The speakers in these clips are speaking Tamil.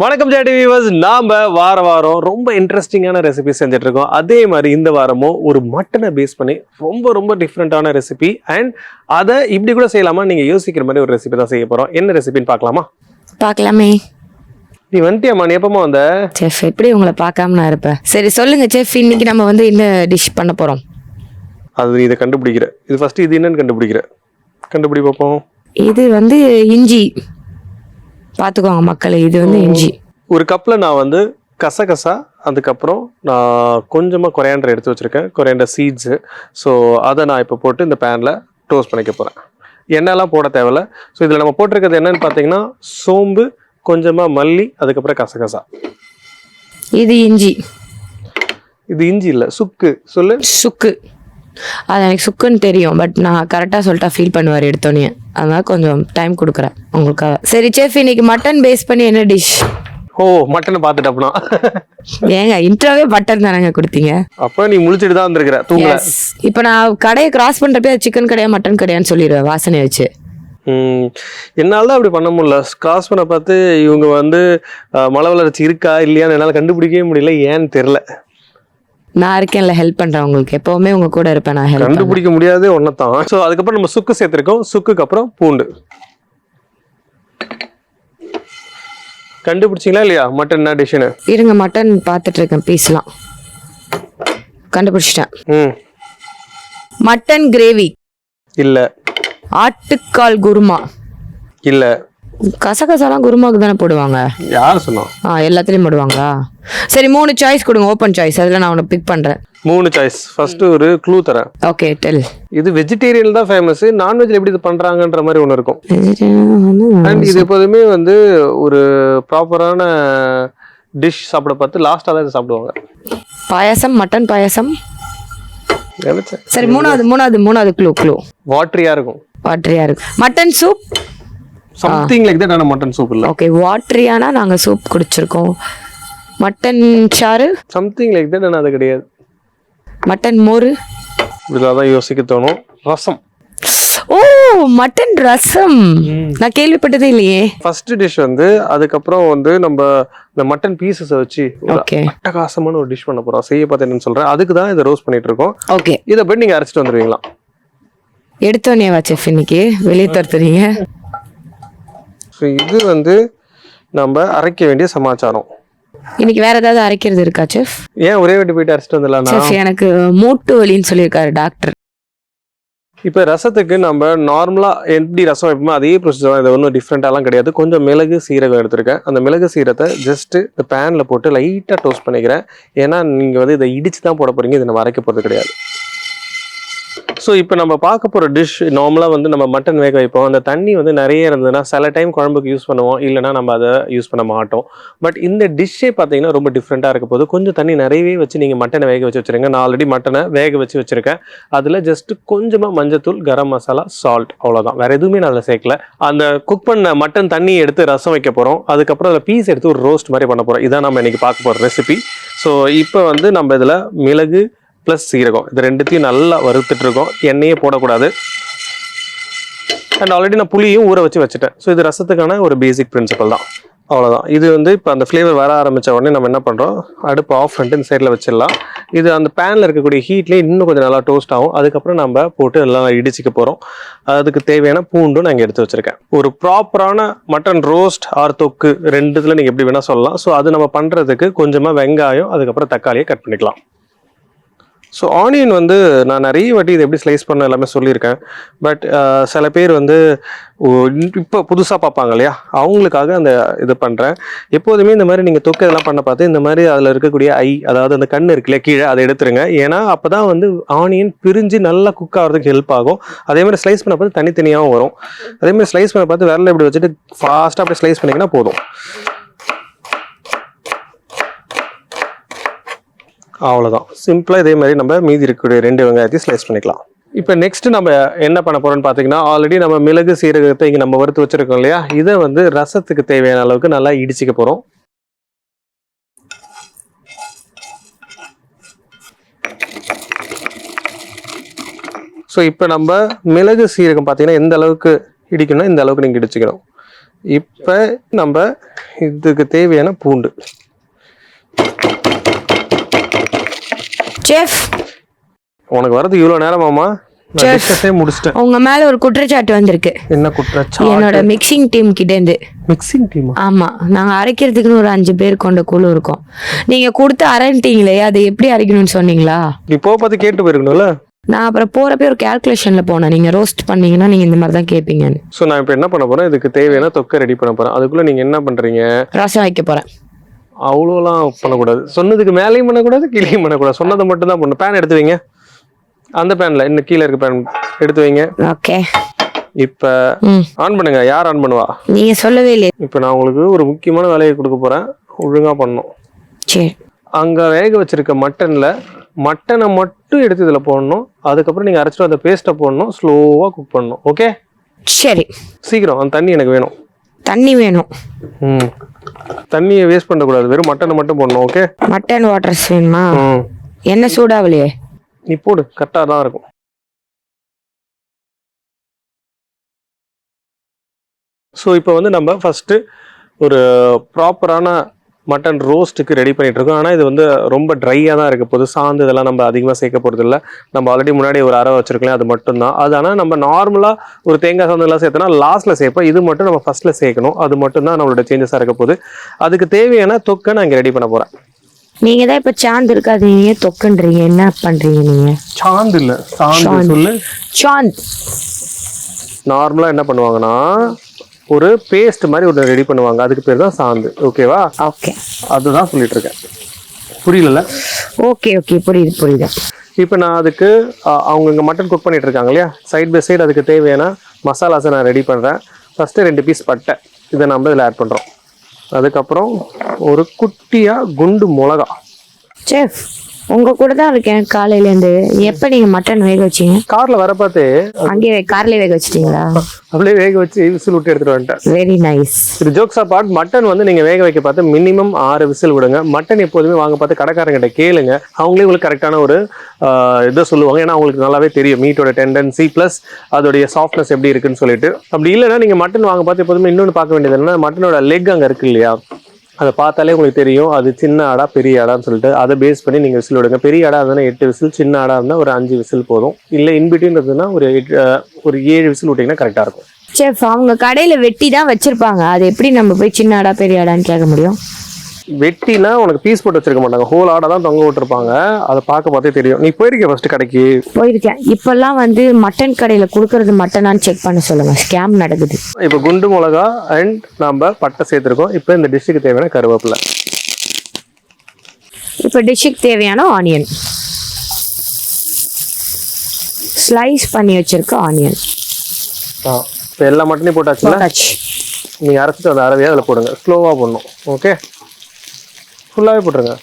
வணக்கம் ஜாடி வியூவர்ஸ் நாம வார வாரம் ரொம்ப இன்ட்ரெஸ்டிங்கான ரெசிபி செஞ்சுட்டு இருக்கோம் அதே மாதிரி இந்த வாரமும் ஒரு மட்டனை பேஸ் பண்ணி ரொம்ப ரொம்ப டிஃப்ரெண்டான ரெசிபி அண்ட் அதை இப்படி கூட செய்யலாமா? நீங்க யோசிக்கிற மாதிரி ஒரு ரெசிபி தான் செய்ய போறோம். என்ன ரெசிபின்னு பார்க்கலாமா? பார்க்கலாமே. நீ வந்துட்டியாமா நீ எப்பமா வந்த? செஃப் எப்படி உங்களை பார்க்காம நான் இருப்பேன்? சரி சொல்லுங்க செஃப் இன்னைக்கு நம்ம வந்து என்ன டிஷ் பண்ண போறோம்? அது நீ இதை கண்டுபிடிக்கிற. இது ஃபர்ஸ்ட் இது என்னன்னு கண்டுபிடிக்கிற? கண்டுபிடி பார்ப்போம். இது வந்து இஞ்சி. பார்த்துக்கோங்க மக்களே இது வந்து இஞ்சி ஒரு கப்பில் நான் வந்து கசகசா அதுக்கப்புறம் நான் கொஞ்சமாக கொரியாண்டர் எடுத்து வச்சுருக்கேன். கொரியாண்டர் சீட்ஸு ஸோ அதை நான் இப்போ போட்டு இந்த பேனில் டோஸ்ட் பண்ணிக்க போகிறேன் எண்ணெய்லாம் போட தேவையில்ல. ஸோ இதில் நம்ம போட்டிருக்கிறது என்னன்னு பார்த்தீங்கன்னா சோம்பு கொஞ்சமாக மல்லி அதுக்கப்புறம் கசகசா. இது இஞ்சி. இது இஞ்சி இல்லை சுக்கு. சொல்லு. சுக்கு. அது எனக்கு சுக்குன்னு தெரியும் பட் நான் கரெக்டாக சொல்லிட்டா ஃபீல் பண்ணுவார் எடுத்தோன்னே அதனால கொஞ்சம் டைம் கொடுக்குறேன் உங்களுக்காக. சரி செஃப் இன்னைக்கு மட்டன் பேஸ் பண்ணி என்ன டிஷ் ஓ மட்டனை பார்த்துட்டப்பனா ஏங்க இன்ட்ரோவே மட்டன் தானேங்க கொடுத்தீங்க? அப்போ நீ முழிச்சிட்டு தான் வந்திருக்கிற தூங்கல? இப்போ நான் கடையை கிராஸ் பண்ணுறப்ப சிக்கன் கடையா மட்டன் கடையான்னு சொல்லிடுவேன் வாசனை வச்சு. ம். என்னால் தான் அப்படி பண்ண முடியல. கிராஸ் பண்ண பார்த்து இவங்க வந்து மலை வளர்ச்சி இருக்கா இல்லையான்னு என்னால் கண்டுபிடிக்கவே முடியல. ஏன்னு தெரில நான் இருக்கேன்ல ஹெல்ப் பண்றேன் உங்களுக்கு எப்பவுமே உங்க கூட இருப்பேன் நான் ஹெல்ப் கண்டுபிடிக்க முடியாதே ஒன்னதான் ஸோ அதுக்கப்புறம் நம்ம சுக்கு சேர்த்திருக்கோம். சுக்குக்கு அப்புறம் பூண்டு. கண்டுபிடிச்சிங்களா இல்லையா? மட்டன் என்ன டிஷ்ஷுன்னு இருங்க மட்டன் பார்த்துட்டு இருக்கேன் பீஸ்லாம் கண்டுபிடிச்சிட்டேன். ம். மட்டன் கிரேவி இல்லை. ஆட்டுக்கால் குருமா. இல்லை. கசகசாலாம் குருமாக்கு தானே போடுவாங்க? யார் சொன்னா? ஆ எல்லாத்துலேயும் போடுவாங்களா? சரி மூணு சாய்ஸ் கொடுங்க ஓப்பன் சாய்ஸ் அதில் நான் உனக்கு பிக் பண்ணுறேன் மூணு சாய்ஸ் ஃபர்ஸ்ட் ஒரு க்ளூ தரேன். ஓகே டெல் இது வெஜிடேரியன் தான் ஃபேமஸ் நான்வெஜ்ல எப்படி இது பண்றாங்கன்ற மாதிரி ஒன்று இருக்கும். அண்ட் இது எப்போதுமே வந்து ஒரு ப்ராப்பரான டிஷ் சாப்பிட பார்த்து லாஸ்ட்டாக தான் இதை சாப்பிடுவாங்க. பாயாசம் மட்டன் பாயாசம்? சரி மூணாவது மூணாவது மூணாவது க்ளூ க்ளூ வாட்டரியா இருக்கும். வாட்டரியா இருக்கு mutton soup something like that ஆனால் மட்டன் சூப் இல்லை. ஓகே வாட்டரியானா நாங்கள் சூப் குடிச்சிருக்கோம். மட்டன் சாறு சம்திங் லைக் தட் ஆனால் அது கிடையாது. மட்டன் மோரு? இப்படிதான் தான் யோசிக்க தோணும். ரசம். ஓ மட்டன் ரசம். நான் கேள்விப்பட்டதே இல்லையே. ஃபர்ஸ்ட் டிஷ் வந்து அதுக்கப்புறம் வந்து நம்ம இந்த மட்டன் பீசஸை வச்சு அட்டகாசமான ஒரு டிஷ் பண்ண போறோம். செய்ய பார்த்து என்னன்னு சொல்றேன். அதுக்கு தான் இதை ரோஸ்ட் பண்ணிட்டு இருக்கோம். ஓகே இதை போய் நீங்க அரைச்சிட்டு வந்துருவீங்களா? எடுத்தோடனே வா செஃப் இன்னைக்கு. வெளியே துரத்துறீங்க. ஸோ இது வந்து நம்ம அரைக்க வேண்டிய சமாச்சாரம். இன்னைக்கு வேற ஏதாவது அரைக்கிறது இருக்கா செஃப்? ஏன் ஒரே வாட்டி போயிட்டு அரைச்சிட்டு வந்துடலாம்னா செஃப் எனக்கு மூட்டு வலின்னு சொல்லியிருக்காரு டாக்டர். இப்போ ரசத்துக்கு நம்ம நார்மலாக எப்படி ரசம் வைப்போமோ அதே ப்ரொசீஜர் தான். இது ஒன்றும் டிஃப்ரெண்ட்டாலாம் கிடையாது. கொஞ்சம் மிளகு சீரகம் எடுத்திருக்கேன். அந்த மிளகு சீரகத்தை ஜஸ்ட்டு இந்த பேனில் போட்டு லைட்டாக டோஸ்ட் பண்ணிக்கிறேன். ஏன்னா நீங்கள் வந்து இதை இடிச்சு தான் போட போகிறீங்க இதை நம்ம அரைக்க போகிறது கிடையாது. ஸோ இப்போ நம்ம பார்க்க போகிற டிஷ் நார்மலாக வந்து நம்ம மட்டன் வேக வைப்போம். அந்த தண்ணி வந்து நிறைய இருந்ததுன்னா சில டைம் குழம்புக்கு யூஸ் பண்ணுவோம். இல்லைன்னா நம்ம அதை யூஸ் பண்ண மாட்டோம். பட் இந்த டிஷ்ஷே பார்த்தீங்கன்னா ரொம்ப டிஃப்ரெண்ட்டாக இருக்க போது கொஞ்சம் தண்ணி நிறையவே வச்சு நீங்கள் மட்டனை வேக வச்சு வச்சுருங்க. நான் ஆல்ரெடி மட்டனை வேக வச்சு வச்சுருக்கேன். அதில் ஜஸ்ட் கொஞ்சமாக மஞ்சத்தூள் கரம் மசாலா சால்ட் அவ்வளோதான் வேறு எதுவுமே நான் அதில் சேர்க்கல. அந்த குக் பண்ண மட்டன் தண்ணி எடுத்து ரசம் வைக்க போகிறோம் அதுக்கப்புறம் அதில் பீஸ் எடுத்து ஒரு ரோஸ்ட் மாதிரி பண்ண போகிறோம் இதான் நம்ம இன்றைக்கி பார்க்க போகிற ரெசிபி ஸோ இப்போ வந்து நம்ம இதில் மிளகு ப்ளஸ் சீரகம். இது ரெண்டுத்தையும் நல்லா வறுத்துட்டு இருக்கோம் எண்ணெயே போடக்கூடாது. அண்ட் ஆல்ரெடி நான் புளியும் ஊற வச்சு வச்சுட்டேன். ஸோ இது ரசத்துக்கான ஒரு பேசிக் பிரின்சிபல் தான். அவ்வளோதான் இது வந்து இப்போ அந்த ஃப்ளேவர் வர ஆரம்பித்த உடனே நம்ம என்ன பண்ணுறோம் அடுப்பு ஆஃப் பண்ணிட்டு இந்த சைடில் வச்சிடலாம். இது அந்த பேனில் இருக்கக்கூடிய ஹீட்லேயே இன்னும் கொஞ்சம் நல்லா டோஸ்ட் ஆகும். அதுக்கப்புறம் நம்ம போட்டு எல்லாம் இடிச்சிக்க போகிறோம் அதுக்கு தேவையான பூண்டும் நான் இங்கே எடுத்து வச்சுருக்கேன். ஒரு ப்ராப்பரான மட்டன் ரோஸ்ட் ஆர் தொக்கு ரெண்டு இதில் நீங்கள் எப்படி வேணால் சொல்லலாம். ஸோ அது நம்ம பண்ணுறதுக்கு கொஞ்சமாக வெங்காயம் அதுக்கப்புறம் தக்காளியை கட் பண்ணிக்கலாம். ஸோ ஆனியன் வந்து நான் நிறைய வாட்டி இதை எப்படி ஸ்லைஸ் பண்ண எல்லாமே சொல்லியிருக்கேன். பட் uh, சில பேர் வந்து இப்போ புதுசாக பார்ப்பாங்க இல்லையா? அவங்களுக்காக அந்த இது பண்ணுறேன் எப்போதுமே இந்த மாதிரி நீங்கள் தொக்கு இதெல்லாம் பண்ண பார்த்து இந்த மாதிரி அதில் இருக்கக்கூடிய ஐ அதாவது அந்த கண் இருக்குல்ல கீழே அதை எடுத்துருங்க. ஏன்னா அப்போ தான் வந்து ஆனியன் பிரிஞ்சு நல்லா குக் ஆகிறதுக்கு ஹெல்ப் ஆகும். அதே மாதிரி ஸ்லைஸ் பண்ண பார்த்து தனித்தனியாகவும் வரும். அதே மாதிரி ஸ்லைஸ் பண்ண பார்த்து விரல இப்படி வச்சுட்டு ஃபாஸ்ட்டாக அப்படி ஸ்லைஸ் பண்ணிங்கன்னா போதும். அவ்வளோதான் சிம்பிளாக இதே மாதிரி நம்ம மீதி இருக்கக்கூடிய ரெண்டு வெங்காயத்தையும் ஸ்லைஸ் பண்ணிக்கலாம். இப்போ நெக்ஸ்ட் நம்ம என்ன பண்ண போகிறோன்னு பார்த்தீங்கன்னா ஆல்ரெடி நம்ம மிளகு சீரகத்தை இங்கே நம்ம வறுத்து வச்சிருக்கோம் இல்லையா? இதை வந்து ரசத்துக்கு தேவையான அளவுக்கு நல்லா இடிச்சிக்க போகிறோம் ஸோ இப்போ நம்ம மிளகு சீரகம் பார்த்தீங்கன்னா எந்த அளவுக்கு இடிக்கணும் இந்த அளவுக்கு நீங்கள் இடிச்சுக்கணும். இப்போ நம்ம இதுக்கு தேவையான பூண்டு. செஃப் உனக்கு வரது இவ்வளோ நேரமாமா முடிச்சிட்டேன். உங்க மேல ஒரு குற்றச்சாட்டு வந்திருக்கு. என்ன குற்றச்சா என்னோட மிக்சிங் டீம் கிட்ட இருந்து. மிக்சிங் டீமா ஆமா நாங்க அரைக்கிறதுக்குன்னு ஒரு அஞ்சு பேர் கொண்ட குழு இருக்கோம். நீங்க கொடுத்து அரைன்ட்டீங்களே அதை எப்படி அரைக்கணும்னு சொன்னீங்களா? இப்போ பார்த்து கேட்டு போயிருக்கணும்ல? நான் அப்புறம் போறப்ப ஒரு கால்குலேஷன்ல போனேன். நீங்க ரோஸ்ட் பண்ணீங்கன்னா நீங்க இந்த மாதிரி தான் கேட்பீங்கன்னு ஸோ நான் இப்போ என்ன பண்ண போறேன்? இதுக்கு தேவையான தொக்கை ரெடி பண்ண போறேன். அதுக்குள்ள நீங்க என்ன பண்றீங்க? ரசம் வைக்க போறேன். அவ்வளோலாம் பண்ணக்கூடாது. சொன்னதுக்கு மேலேயும் பண்ணக்கூடாது கீழேயும் பண்ணக்கூடாது. சொன்னதை மட்டும் தான் பண்ணணும். பேன் எடுத்து வைங்க. அந்த பேன்ல இன்னும் கீழே இருக்க பேன் எடுத்து வைங்க. ஓகே. இப்போ ஆன் பண்ணுங்க. யார் ஆன் பண்ணுவா? நீங்க சொல்லவே இல்லையே. இப்போ நான் உங்களுக்கு ஒரு முக்கியமான வேலையை கொடுக்க போறேன். ஒழுங்கா பண்ணணும். சரி. அங்க வேக வச்சிருக்க மட்டன்ல மட்டனை மட்டும் எடுத்து இதுல போடணும். அதுக்கப்புறம் நீங்க அரைச்சிட்டு அந்த பேஸ்ட்டை போடணும். ஸ்லோவா குக் பண்ணணும். ஓகே சரி. சீக்கிரம். அந்த தண்ணி எனக்கு வேணும். தண்ணி வேணும். ம். தண்ணியை வேஸ்ட் பண்ணக்கூடாது. வெறும் மட்டனை மட்டும் போடணும் ஓகே மட்டன் வாட்டர்ஸ் வேணுமா? ம். என்ன சூடாவலையே நீ போடு கரெக்டாக தான் இருக்கும். ஸோ இப்போ வந்து நம்ம ஃபஸ்ட்டு ஒரு ப்ராப்பரான மட்டன் ரோஸ்ட்டுக்கு ரெடி பண்ணிட்டு இருக்கோம் ஆனால் இது வந்து ரொம்ப ட்ரையாக தான் இருக்க. போகுது சாந்து இதெல்லாம் நம்ம அதிகமாக சேர்க்க போகிறது இல்லை. நம்ம ஆல்ரெடி முன்னாடி ஒரு அரை வச்சிருக்கலாம் அது மட்டும்தான். அது ஆனால் நம்ம நார்மலாக ஒரு தேங்காய் சாந்தெல்லாம் சேர்த்தோன்னா லாஸ்ட்டில் சேர்ப்போம். இது மட்டும் நம்ம ஃபஸ்ட்டில் சேர்க்கணும். அது மட்டும் தான் நம்மளோட சேஞ்சஸாக இருக்க போகுது. அதுக்கு தேவையான தொக்கை நான் இங்கே ரெடி பண்ண போகிறேன் நீங்க தான் இப்ப சாந்து இருக்காதீங்க. தொக்குன்றீங்க? என்ன பண்றீங்க நீங்க? சாந்து இல்லை. சாந்து. சொல்லு. சாந்த். நார்மலாக என்ன பண்ணுவாங்கன்னா ஒரு பேஸ்ட் மாதிரி ஒன்று ரெடி பண்ணுவாங்க. அதுக்கு பேர் தான் சாந்து. ஓகேவா ஓகே அதுதான் சொல்லிட்டு இருக்கேன். புரியல ஓகே ஓகே புரியுது புரியுது. இப்போ நான் அதுக்கு அவங்க இங்கே மட்டன் குக் பண்ணிட்டு இருக்காங்க இல்லையா? சைட் பை சைடு அதுக்கு தேவையான மசாலாஸை நான் ரெடி பண்ணுறேன் ஃபஸ்ட்டு ரெண்டு பீஸ் பட்டை. இதை நம்ம இதில் ஆட் பண்ணுறோம் அதுக்கப்புறம் ஒரு குட்டியாக குண்டு மிளகா. செஃப் உங்க கூட தான் இருக்கேன். காலையில இருந்து எப்ப நீங்க மட்டன் வேக வச்சீங்க? காரில் வர பார்த்து அங்கேயே கார்லயே வேக வச்சிட்டீங்களா? அப்படியே வேக வச்சு விசில் விட்டு எடுத்துகிட்டு வந்துட்டேன். வெரி நைஸ் இது ஜோக்ஸ் அப்பார்ட் மட்டன் வந்து நீங்க வேக வைக்க பார்த்து மினிமம் ஆறு விசில் விடுங்க. மட்டன் எப்போதுமே வாங்க பார்த்து கடைக்காரங்கிட்ட கேளுங்க. அவங்களே உங்களுக்கு கரெக்டான ஒரு இதை சொல்லுவாங்க. ஏன்னா அவங்களுக்கு நல்லாவே தெரியும். மீட்டோட டெண்டன்சி ப்ளஸ் அதோடைய சாஃப்ட்னஸ் எப்படி இருக்குன்னு சொல்லிட்டு. அப்படி இல்லைன்னா நீங்க மட்டன் வாங்க பார்த்து எப்போதுமே இன்னொன்று பார்க்க வேண்டியது என்னன்னா மட்டனோட லெக் அங்கே இருக்கு இல்லையா? அதை பார்த்தாலே உங்களுக்கு தெரியும் அது சின்ன ஆடா பெரிய ஆடான்னு சொல்லிட்டு அதை பேஸ் பண்ணி நீங்கள் விசில் விடுங்க. பெரிய ஆடா இருந்தால் எட்டு விசில் சின்ன ஆடா இருந்தால் ஒரு அஞ்சு விசில் போதும். இல்லை இன்பிட்வீன் இருந்ததுன்னா ஒரு எட்டு- ஒரு ஏழு விசில் விட்டிங்கன்னா கரெக்டாக இருக்கும். செஃப் அவங்க கடையில் வெட்டி தான் வச்சுருப்பாங்க. அது எப்படி நம்ம போய் சின்ன ஆடா பெரிய ஆடான்னு கேட்க முடியும்? வெட்டினா உனக்கு பீஸ் போட்டு வச்சிருக்க மாட்டாங்க. ஹோல் ஆடை தான் தொங்க விட்டுருப்பாங்க. அதை பார்க்க பார்த்தே தெரியும். நீ போயிருக்க ஃபர்ஸ்ட் கடைக்கு? போயிருக்கேன். இப்பெல்லாம் வந்து மட்டன் கடையில குடுக்கறது மட்டனான்னு செக் பண்ண சொல்லுங்க. ஸ்கேம் நடக்குது. இப்போ குண்டு மிளகா அண்ட் நம்ம பட்டை சேர்த்துருக்கோம். இப்போ இந்த டிஷ்ஷுக்கு தேவையான கருவேப்பிலை. இப்போ டிஷ்ஷுக்கு தேவையான ஆனியன் ஸ்லைஸ் பண்ணி வச்சிருக்க ஆனியன் இப்போ எல்லா மட்டனையும் போட்டாச்சு. நீங்கள் அரைச்சிட்டு அந்த அரவையாக அதில் போடுங்க. ஸ்லோவாக போடணும். ஓகே ஃபுல்லாகவே போட்டுருங்க.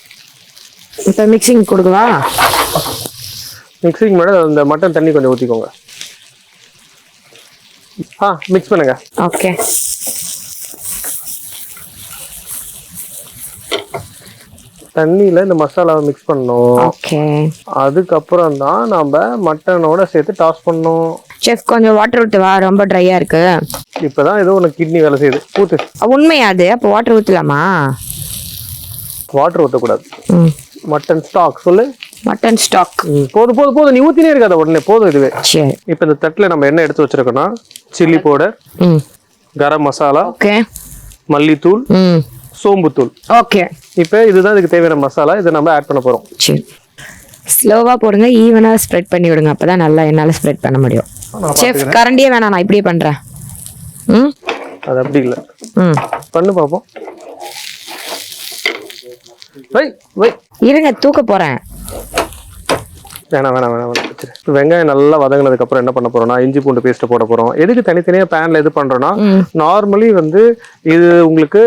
இப்போ மிக்சிங் கொடுக்கவா? மிக்சிங் முன்னாடி அந்த மட்டன் தண்ணி கொஞ்சம் ஊற்றிக்கோங்க ஆ மிக்ஸ் பண்ணுங்க. ஓகே தண்ணியில் இந்த மசாலாவை மிக்ஸ் பண்ணணும். ஓகே அதுக்கப்புறம் தான் நம்ம மட்டனோட சேர்த்து டாஸ் பண்ணணும். செஃப் கொஞ்சம் வாட்டர் ஊத்து வா ரொம்ப ட்ரையா இருக்கு. இப்பதான் ஏதோ உனக்கு கிட்னி வேலை செய்யுது. ஊத்து. உண்மையா அது? அப்போ வாட்டர் ஊத்தலாமா? வாட்டர் ஊற்றக்கூடாது மட்டன் ஸ்டாக் சொல்லு. மட்டன் ஸ்டாக் போதும் போதும் போதும் நீ ஊத்தினே இருக்காத உடனே. போதும் இதுவே. இப்போ இந்த தட்டில் நம்ம என்ன எடுத்து வச்சிருக்கோம்னா சில்லி பவுடர் ம். கரம் மசாலா ஓகே. மல்லித்தூள் சோம்புத்தூள். ஓகே. இப்போ இதுதான் இதுக்கு தேவையான மசாலா இதை நம்ம ஆட் பண்ண போறோம். சரி. ஸ்லோவாக போடுங்க ஈவனாக ஸ்ப்ரெட் பண்ணி விடுங்க. அப்போ தான் நல்லா என்னால் ஸ்ப்ரெட் பண்ண முடியும். செஃப் கரண்டியே வேணாம். நான் இப்படியே பண்ணுறேன் ம்? அது அப்படி இல்லை. ம். பண்ணு பார்ப்போம் இருங்க தூக்க போறேன். வேணாம் வேணாம் வேணாம். இப்ப வெங்காயம் நல்லா வதங்கினதுக்கு அப்புறம் என்ன பண்ண போறோம்னா இஞ்சி பூண்டு பேஸ்ட் போட போறோம். எதுக்கு தனித்தனியா பேன்ல இது பண்றோம்னா நார்மலி வந்து இது உங்களுக்கு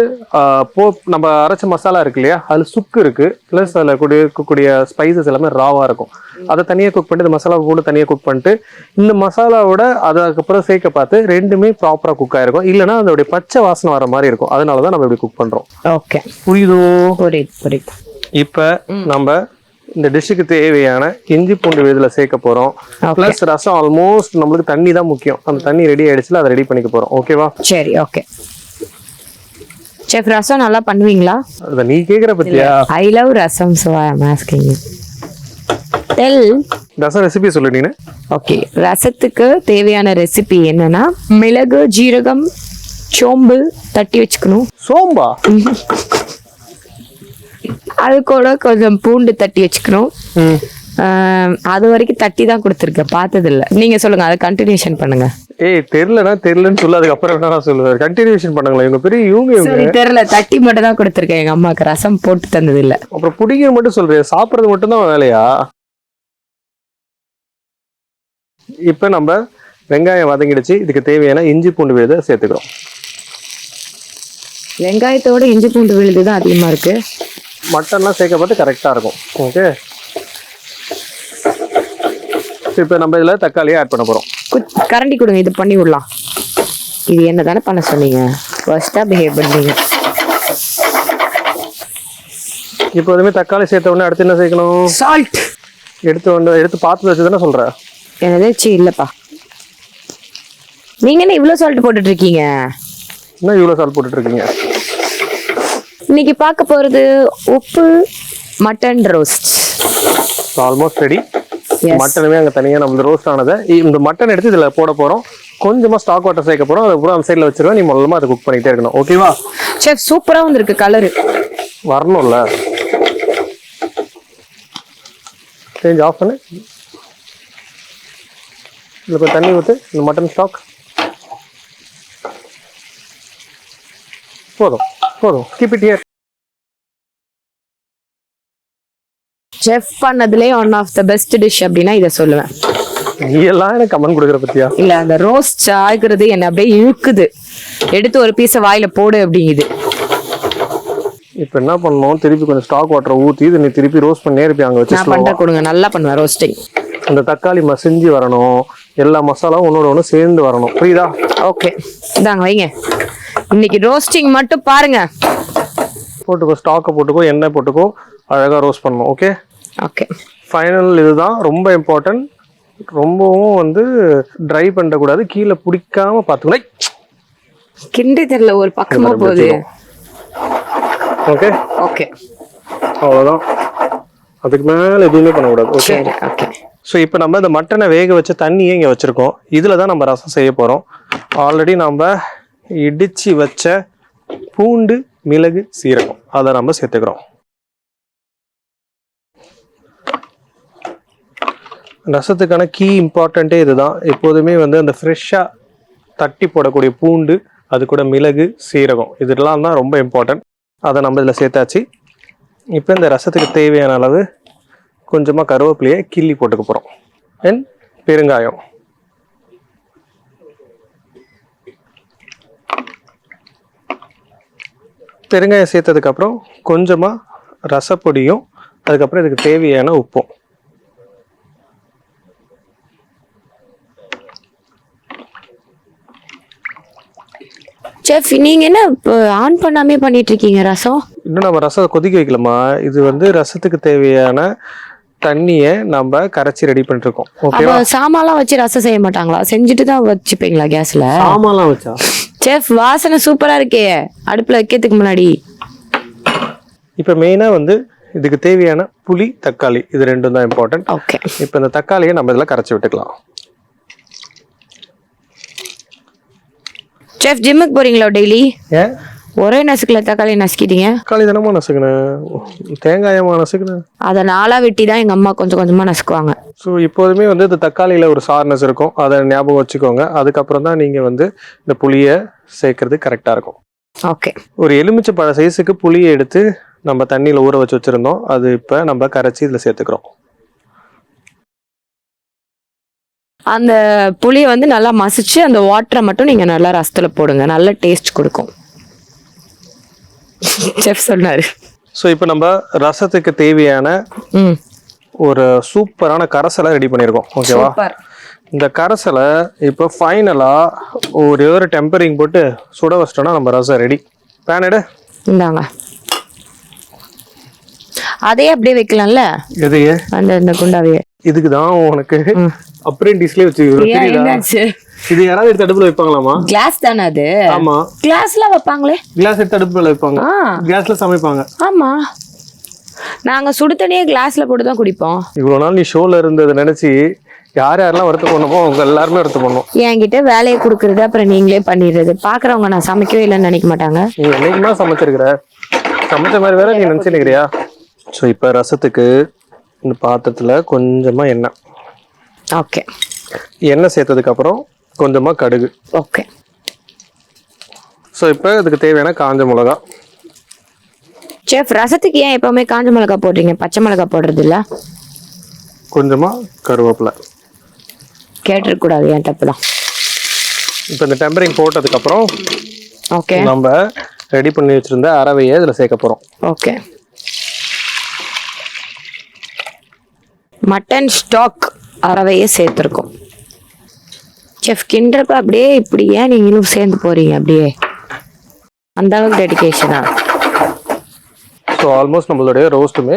போ நம்ம அரைச்ச மசாலா இருக்கு இல்லையா அதுல சுக்கு இருக்கு பிளஸ் அதுல கூடிய இருக்கக்கூடிய ஸ்பைசஸ் எல்லாமே ராவா இருக்கும். அதை தனியா குக் பண்ணிட்டு இந்த மசாலா கூட தனியா குக் பண்ணிட்டு இந்த மசாலாவோட அதுக்கப்புறம் சேர்க்க பார்த்து ரெண்டுமே ப்ராப்பரா குக் ஆயிருக்கும். இல்லைன்னா அதோடைய பச்சை வாசனை வர மாதிரி இருக்கும். அதனால தான் நம்ம இப்படி குக் பண்றோம். ஓகே புரியுதோ? புரியுது புரியுது. இப்ப நம்ம இந்த டிஷ்ஷுக்கு தேவையான இஞ்சி பூண்டு விழுதுல சேர்க்க போறோம். பிளஸ் ரசம் ஆல்மோஸ்ட் நம்மளுக்கு தண்ணி தான் முக்கியம். அந்த தண்ணி ரெடி ஆயிடுச்சுல அதை ரெடி பண்ணிக்க போறோம். ஓகேவா சரி ஓகே செஃப் ரசம் நல்லா பண்ணுவீங்களா? அதை நீ கேக்குற பத்தியா? I love rasam so I am asking tell rasam recipe சொல்லு நீனு. ஓகே ரசத்துக்கு தேவையான ரெசிபி என்னன்னா மிளகு ஜீரகம் சோம்பு தட்டி வச்சுக்கணும். சோம்பா? அது கூட கொஞ்சம் பூண்டு தட்டி வச்சுக்கணும். அது வரைக்கும் தட்டி தான் கொடுத்துருக்கேன். பார்த்தது இல்ல நீங்க சொல்லுங்க அதை கண்டினியூஷன் பண்ணுங்க. ஏய் தெரியலனா தெரியலன்னு சொல்லு அதுக்கப்புறம் என்ன நான் சொல்லுவேன். கண்டினியூஷன் பண்ணுங்களேன். இவங்க பெரிய இவங்க இவங்க. சரி தெரியல. தட்டி மட்டும் தான் கொடுத்துருக்கேன் எங்க அம்மாக்கு ரசம் போட்டு தந்தது இல்ல அப்புறம் பிடிக்க மட்டும் சொல்றேன் சாப்பிட்றது மட்டும் தான் வேலையா? இப்போ நம்ம வெங்காயம் வதங்கிடுச்சு. இதுக்கு தேவையான இஞ்சி பூண்டு விழுதை சேர்த்துக்கிறோம். வெங்காயத்தோட இஞ்சி பூண்டு விழுது தான் அதிகமா இருக்கு. மட்டன்லாம் சேர்க்கப்பட்டு கரெக்டாக இருக்கும். ஓகே இப்போ நம்ம இதில் தக்காளியை ஆட் பண்ண போகிறோம் கரண்டி கொடுங்க இது பண்ணி விடலாம். இது என்ன தானே பண்ண சொன்னீங்க? ஃபர்ஸ்டா பிஹேவ் பண்ணீங்க. இப்போ எதுவுமே தக்காளி சேர்த்த உடனே அடுத்து என்ன சேர்க்கணும்? சால்ட் எடுத்து வந்து எடுத்து பார்த்து வச்சு தானே சொல்கிறேன் என்னதே? சி இல்லப்பா. நீங்க என்ன இவ்வளவு சால்ட் போட்டுட்டு இருக்கீங்க? இன்னும் இவ்வளோ சால் போட்டுட்டு இருக்கீங்க? இன்னைக்கு பார்க்க போறது உப்பு மட்டன் ரோஸ்ட் ஆல்மோஸ்ட் ரெடி. மட்டனுமே அங்கே தனியாக நம்மளது ரோஸ்ட் ஆனதை. இந்த மட்டன் எடுத்து இதில் போட போகிறோம் கொஞ்சமாக ஸ்டாக் வாட்டர் சேர்க்க போகிறோம் அதுக்கப்புறம் அந்த சைடில் வச்சிருவேன். நீ முதல்லமா அதை குக் பண்ணிகிட்டே இருக்கணும். ஓகேவா செஃப் சூப்பரா வந்திருக்கு கலரு வரணும்ல. சேஞ்ச் ஆஃப் பண்ணு. இதில் போய் தண்ணி ஊற்று இந்த மட்டன் ஸ்டாக் போதும். போதும். Keep it here chef பண்ணதுலயே one of the best dish அப்படின்னா இதை சொல்லுவேன். நீ எல்லாம் எனக்கு கமெண்ட் கொடுக்குற பத்தியா? இல்ல அந்த ரோஸ்ட் ஆகுறது என்ன அப்படியே இழுக்குது. எடுத்து ஒரு பீஸை வாயில போடு அப்படிங்குது. இப்போ என்ன பண்ணணும்? திருப்பி கொஞ்சம் ஸ்டாக் வாட்டரை ஊற்றி இதை நீ திருப்பி ரோஸ்ட் பண்ணே இருப்பி அங்கே வச்சு நான் பண்ற கொடுங்க நல்லா பண்ணுவேன் ரோஸ்டிங் அந்த தக்காளி மசிஞ்சு வரணும். எல்லா மசாலாவும் ஒன்னோட ஒன்று சேர்ந்து வரணும். புரியுதா? ஓகே இந்தாங்க வைங்க. இன்னைக்கு ரோஸ்டிங் மட்டும் பாருங்க. போட்டுக்கோ ஸ்டாக்கை போட்டுக்கோ எண்ணெய் போட்டுக்கோ அழகாக ரோஸ்ட் பண்ணணும் ஓகே ஓகே ஃபைனல் இதுதான் ரொம்ப இம்பார்ட்டன்ட் ரொம்பவும் வந்து ட்ரை பண்ணக்கூடாது கீழே பிடிக்காம பார்த்துக்கணும். கிண்டி தெரியல ஒரு பக்கமா போகுது. ஓகே ஓகே அவ்வளோதான் அதுக்கு மேலே எதுவுமே பண்ணக்கூடாது ஓகே ஓகே ஸோ இப்போ நம்ம இந்த மட்டனை வேக வச்ச தண்ணியை இங்கே வச்சுருக்கோம். இதில் தான் நம்ம ரசம் செய்ய போகிறோம் ஆல்ரெடி நம்ம இடித்து வச்ச பூண்டு மிளகு சீரகம். அதை நம்ம சேர்த்துக்கிறோம். ரசத்துக்கான கீ இம்பார்ட்டண்ட்டே இதுதான். எப்போதுமே வந்து அந்த ஃப்ரெஷ்ஷாக தட்டி போடக்கூடிய பூண்டு அது கூட மிளகு சீரகம். இதெல்லாம் தான் ரொம்ப இம்பார்ட்டன்ட் அதை நம்ம இதில் சேர்த்தாச்சு. இப்போ இந்த ரசத்துக்கு தேவையான அளவு கொஞ்சமாக கருவேப்பிலையை கிள்ளி போட்டுக்க போகிறோம் அண்ட் பெருங்காயம். பெருங்காயம் சேர்த்ததுக்கப்புறம் கொஞ்சமாக ரசப்பொடியும் அதுக்கப்புறம் இதுக்கு தேவையான உப்பும். செஃப் நீங்க என்ன ஆன் பண்ணாமே பண்ணிட்டு இருக்கீங்க ரசம்? இன்னும் நம்ம ரசம் கொதிக்க வைக்கலாமா இது வந்து ரசத்துக்கு தேவையான தண்ணியை நம்ம கரைச்சி ரெடி பண்ணிருக்கோம் ஓகேவா அப்ப சாமான்லாம் வச்சு ரசம் செய்ய மாட்டாங்களா? செஞ்சுட்டு தான் வச்சுப்பீங்களா கேஸ்ல ஆமாலாம் வச்சா? செஃப் வாசனை சூப்பரா இருக்கே. அடுப்புல வைக்கிறதுக்கு முன்னாடி. இப்போ மெயினாக வந்து இதுக்கு தேவையான புளி தக்காளி இது ரெண்டும் தான் இம்பார்ட்டன்ட் ஓகே இப்போ இந்த தக்காளியை நம்ம இதில் கரைச்சி விட்டுக்கலாம். செஃப் ஜிம்முக்கு போறீங்களா டெய்லி? ஏன்? ஒரே நசுக்குல தக்காளி நசுக்கிட்டீங்க? தக்காளி தானமா நசுக்கினேன் தேங்காயமா நசுக்கினேன் அதை நாளா வெட்டி தான் எங்க அம்மா கொஞ்சம் கொஞ்சமா நசுக்குவாங்க. ஸோ இப்போதுமே வந்து இந்த தக்காளியில் ஒரு சார்னஸ் இருக்கும். அதை ஞாபகம் வச்சுக்கோங்க. அதுக்கப்புறம் தான் நீங்கள் வந்து இந்த புளியை சேர்க்கறது கரெக்டாக இருக்கும். ஓகே. ஒரு எலுமிச்சை பழ சைஸுக்கு புளியை எடுத்து நம்ம தண்ணியில் ஊற வச்சு வச்சுருந்தோம். அது இப்போ நம்ம கரைச்சி இதில் சேர்த்துக்கிறோம். அந்த புளியை வந்து நல்லா மசிச்சு அந்த வாட்டரை மட்டும் நீங்க நல்லா ரசத்துல போடுங்க. நல்ல டேஸ்ட் கொடுக்கும். செஃப் சொன்னாரு. ஸோ இப்போ நம்ம ரசத்துக்கு தேவையான ஒரு சூப்பரான கரைசலை ரெடி பண்ணியிருக்கோம். ஓகேவா இந்த கரைசலை இப்போ ஃபைனலாக ஒரே ஒரு டெம்பரிங் போட்டு சுட வச்சிட்டோம்னா நம்ம ரசம் ரெடி. பேன் எடு. இந்தாங்க. அதே அப்படியே வைக்கலாம்ல? எதையே அந்த இந்த குண்டாவையே. இதுக்கு தான் உனக்கு. அப்ரெண்டிஸ்லேயே வச்சு இது யாராவது எடுத்து அடுப்புல வைப்பாங்களாமா கிளாஸ் தானே அது? ஆமா. கிளாஸ்ல வைப்பாங்களே? கிளாஸ் எடுத்து அடுப்புல வைப்பாங்க. ஆ. கேஸ்ல சமைப்பாங்க. ஆமா. நாங்க சுடு தண்ணியே கிளாஸ்ல போட்டு தான் குடிப்போம். இவ்வளவு நாள் நீ ஷோல இருந்ததை நினைச்சு யார் யாரெல்லாம் வருத்த பண்ணமோ அவங்க எல்லாருமே வருத்த பண்ணோம் என்கிட்ட வேலையை கொடுக்கறது அப்புறம் நீங்களே பண்ணிடுறது. பாக்குறவங்க நான் சமைக்கவே இல்லைன்னு நினைக்க மாட்டாங்க. நீ என்னைக்குமா சமைச்சிருக்கிற? சமைச்ச மாதிரி வேற நீ நினைச்சிருக்கிறியா ஸோ இப்போ ரசத்துக்கு இந்த பாத்திரத்துல கொஞ்சமா எண்ணெய். ஓகே எண்ணெய் சேர்த்ததுக்கு அப்புறம் கொஞ்சமா கடுகு. ஓகே ஸோ இப்போ இதுக்கு தேவையான காஞ்ச மிளகா. செஃப் ரசத்துக்கு ஏன் எப்பவுமே காஞ்ச மிளகாய் போடுறீங்க? பச்சை மிளகாய் போடுறது இல்ல கொஞ்சமா கருவேப்பிலை. கேட்டிருக்க கூடாது என் தப்பு தான் இப்போ இந்த டெம்பரிங் போட்டதுக்கு அப்புறம் ஓகே நம்ம ரெடி பண்ணி வச்சிருந்த அரவையை இதுல சேர்க்க போறோம். ஓகே மட்டன் ஸ்டாக் அரவையே சேர்த்துருக்கோம். செஃப் கிண்டுறப்ப அப்படியே இப்படி ஏன் நீங்களும் சேர்ந்து போறீங்க அப்படியே? அந்த அளவுக்கு டெடிகேஷனா ஸோ ஆல்மோஸ்ட் நம்மளுடைய ரோஸ்ட்டுமே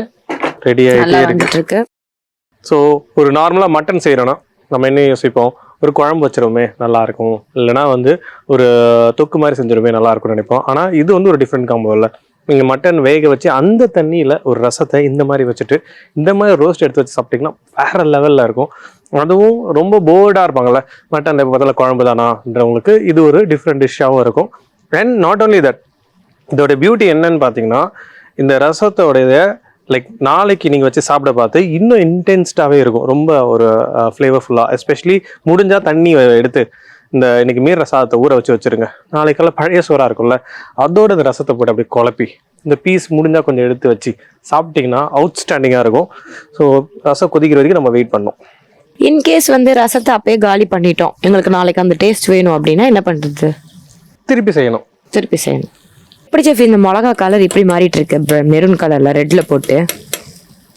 ரெடி ஆகிட்டே இருக்கு. ஸோ ஒரு நார்மலாக மட்டன் செய்கிறோன்னா நம்ம என்ன யோசிப்போம்? ஒரு குழம்பு வச்சிருவோமே நல்லா இருக்கும். இல்லைனா வந்து ஒரு தொக்கு மாதிரி செஞ்சிருமே நல்லா இருக்கும்னு நினைப்போம். ஆனால் இது வந்து ஒரு டிஃப்ரெண்ட் காம்போ இல்லை. நீங்கள் மட்டன் வேக வச்சு அந்த தண்ணியில் ஒரு ரசத்தை இந்த மாதிரி வச்சுட்டு இந்த மாதிரி ரோஸ்ட் எடுத்து வச்சு சாப்பிட்டீங்கன்னா வேற லெவலில் இருக்கும். அதுவும் ரொம்ப போர்டாக இருப்பாங்கல்ல. மட்டன் எப்போ பார்த்தாலும் குழம்பு தானான்றவங்களுக்கு இது ஒரு டிஃப்ரெண்ட் டிஷ்ஷாகவும் இருக்கும். அண்ட் நாட் ஓன்லி தட் இதோட பியூட்டி என்னன்னு பார்த்தீங்கன்னா இந்த ரசத்தோடைய லைக் நாளைக்கு நீங்கள் வச்சு சாப்பிட பார்த்து இன்னும் இன்டென்ஸ்டாகவே இருக்கும். ரொம்ப ஒரு ஃப்ளேவர்ஃபுல்லாக எஸ்பெஷலி முடிஞ்சால் தண்ணி எடுத்து இந்த இன்னைக்கு மீற ரசத்தை ஊற வச்சு வச்சிருங்க. நாளைக்கெல்லாம் பழைய சோறாக இருக்கும்ல அதோட இந்த ரசத்தை போட்டு அப்படி குழப்பி இந்த பீஸ் முடிஞ்சால் கொஞ்சம் எடுத்து வச்சு சாப்பிட்டீங்கன்னா அவுட்ஸ்டாண்டிங்காக இருக்கும். ஸோ ரசம் கொதிக்கிற வரைக்கும் நம்ம வெயிட் பண்ணோம் இன்கேஸ் வந்து ரசத்தை அப்பயே காலி பண்ணிட்டோம். எங்களுக்கு நாளைக்கு அந்த டேஸ்ட் வேணும் அப்படின்னா என்ன பண்றது? திருப்பி செய்யணும். திருப்பி செய்யணும். எப்படி செஃப் இந்த மிளகா கலர் இப்படி மாறிட்டு இருக்கு? மெரூன் கலர்ல ரெட்ல போட்டு.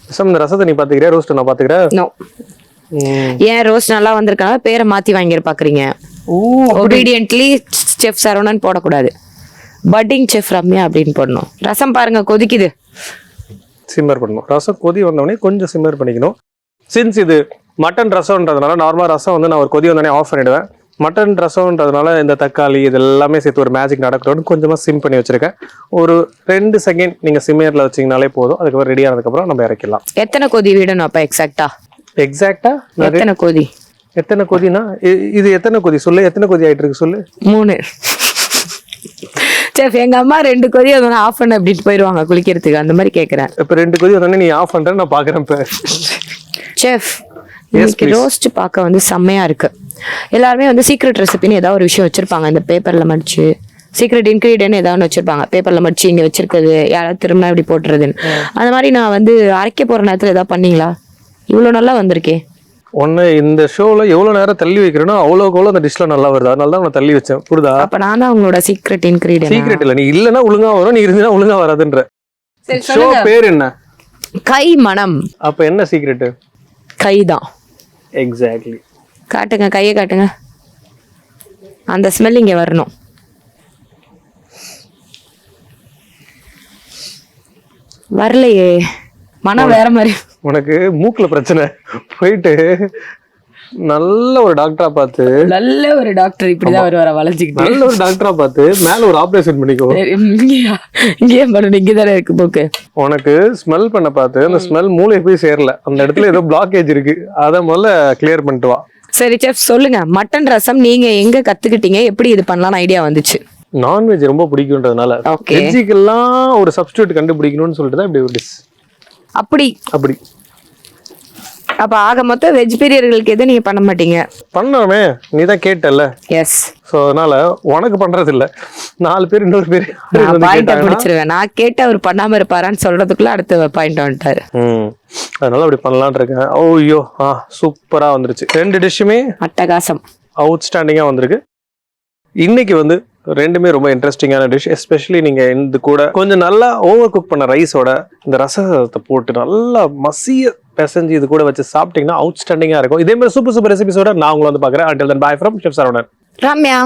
ரசம் இந்த ரசத்தை நீ பார்த்துக்கிறியா ரோஸ்ட் நான் பார்த்துக்கிறேன் நோ ஏன் ரோஸ் நல்லா வந்திருக்காங்க பேரை மாத்தி வாங்கிரு பாக்குறீங்க. ஓ ஒபீடியன்ட்லி செஃப் சரவணன் போடக்கூடாது. பட்டிங் செஃப் ரம்யா அப்படின்னு போடணும். ரசம் பாருங்க கொதிக்குது. சிம்மர் பண்ணணும். ரசம் கொதி வந்தோடனே கொஞ்சம் சிம்மர் பண்ணிக்கணும். சின்ஸ் இது மட்டன் ரசம்ன்றதுனால நார்மலாக ரசம் வந்து நான் ஒரு கொதி வந்தோடனே ஆஃப் பண்ணிடுவேன். மட்டன் ரசம்ன்றதுனால இந்த தக்காளி இது எல்லாமே சேர்த்து ஒரு மேஜிக் நடக்கணும்னு கொஞ்சமாக சிம் பண்ணி வச்சிருக்கேன். ஒரு ரெண்டு செகண்ட் நீங்கள் சிம்மரில் வச்சிங்கனாலே போதும். அதுக்கப்புறம் ரெடி ஆனதுக்கப்புறம் நம்ம இறக்கிடலாம். எத்தனை கொதி விடணும் அப்ப எக்ஸாக்டா எக்ஸாக்டாக எத்தனை கொதி? எத்தனை கொதினா? இது எத்தனை கொதி? சொல்லு எத்தனை கொதி ஆயிட்டு இருக்கு சொல்லு. மூணு. செஃப் எங்க அம்மா ரெண்டு கொதி அதனால ஆஃப் பண்ண அப்படின்ட்டு போயிடுவாங்க குளிக்கிறதுக்கு. அந்த மாதிரி கேக்குறேன். இப்போ ரெண்டு கொதி வந்தோடனே நீ ஆஃப் பண்ணுறேன் நான் பார்க்குறேன் இப்போ. செஃப் இன்னைக்கு ரோஸ்ட் பார்க்க வந்து செம்மையா இருக்கு. எல்லாருமே வந்து சீக்ரெட் ரெசிபின்னு ஏதாவது ஒரு விஷயம் வச்சிருப்பாங்க. இந்த பேப்பர்ல மடிச்சு சீக்ரெட் இன்கிரீடியன்ட் ஏதாவது ஒன்று வச்சிருப்பாங்க பேப்பர்ல மடிச்சு இங்க வச்சிருக்கிறது யாராவது திரும்பினா இப்படி போட்டுறதுன்னு. அந்த மாதிரி நான் வந்து அரைக்க போற நேரத்துல ஏதாவது பண்ணீங்களா? இவ்வளவு நல்லா வந்திருக்கே. ஒன்று இந்த ஷோவில் எவ்வளோ நேரம் தள்ளி வைக்கிறேனோ அவ்வளோக்கு அவ்வளோ அந்த டிஷ்ல நல்லா வருது. அதனால தான் தள்ளி வச்சேன். புரியுதா? அப்ப நான் தான் உங்களோட சீக்ரெட் இன்கிரீடியன்ட் சீக்ரெட் இல்ல. நீ இல்லனா ஒழுங்கா வரும். நீ இருந்தீனா ஒழுங்கா வராதுன்ற. ஷோ பேர் என்ன? கை மனம். அப்ப என்ன சீக்ரெட் கை தான் எக்ஸாக்ட்லி காட்டுங்க கையை காட்டுங்க. அந்த ஸ்மெல் இங்க வரணும். வரலையே. மனம் வேற மாதிரி. உனக்கு மூக்குல பிரச்சனை. போயிட்டு நல்ல ஒரு டாக்டரா பார்த்து நல்ல ஒரு டாக்டர் இப்படிதான் வருவார வளைஞ்சுக்கிட்டு நல்ல ஒரு டாக்டரா பார்த்து மேல ஒரு ஆபரேஷன் பண்ணிக்கோ. இங்கேயா? பண்ணணும் இங்கே தானே இருக்கு போக்கு. உனக்கு ஸ்மெல் பண்ண பார்த்து அந்த ஸ்மெல் மூளை போய் சேரல. அந்த இடத்துல ஏதோ பிளாக்கேஜ் இருக்கு. அதை முதல்ல கிளியர் பண்ணிட்டு வா. சரி செஃப் சொல்லுங்க. மட்டன் ரசம் நீங்க எங்க கத்துக்கிட்டீங்க? எப்படி இது பண்ணலாம்னு ஐடியா வந்துச்சு? நான்வெஜ் ரொம்ப பிடிக்கும்ன்றதுனால. வெஜ்ஜுக்கெல்லாம் ஒரு சப்ஸ்டியூட் கண்டுபிடிக்கணும்னு சொல்லிட்டு தான் இப்படி ஒரு டிஷ் அப்படி. அப்படி. அப்ப ஆக மொத்தம் வெஜிடேரியர்களுக்கு எதுவும் நீங்க பண்ண மாட்டீங்க? பண்ணோமே. நீ தான் கேட்டல்ல. எஸ் ஸோ அதனால உனக்கு பண்றது இல்ல நாலு பேர் இன்னொரு பேர் நான் வந்து பாயிண்ட கேட்டாங்கன்னா, பிடிச்சிருவேன் நான் கேட்ட அவர் பண்ணாம இருப்பாரான்னு சொல்றதுக்குள்ள அடுத்த பாயிண்ட் வந்துட்டாரு. ம். அதனால அப்படி பண்ணலாம்னு இருக்கேன். ஓ ஐயோ ஆ சூப்பரா வந்துருச்சு. ரெண்டு டிஷ்ஷுமே அட்டகாசம். அவுட்ஸ்டாண்டிங்கா வந்திருக்கு. இன்னைக்கு வந்து ரெண்டுமே ரொம்ப இன்ட்ரெஸ்டிங்கான டிஷ் எஸ்பெஷலி நீங்க இந்த கூட கொஞ்சம் நல்லா ஓவர் குக் பண்ண ரைஸோட இந்த ரசத்தை போட்டு நல்லா மசிய பிசைஞ்சு இது கூட வச்சு சாப்பிட்டீங்கன்னா அவுட்ஸ்டாண்டிங்கா இருக்கும். இதே மாதிரி சூப்பர் சூப்பர் ரெசிபிஸோட நான் உங்களை வந்து பாக்குறேன் until then bye from chef Saravanan Ramya.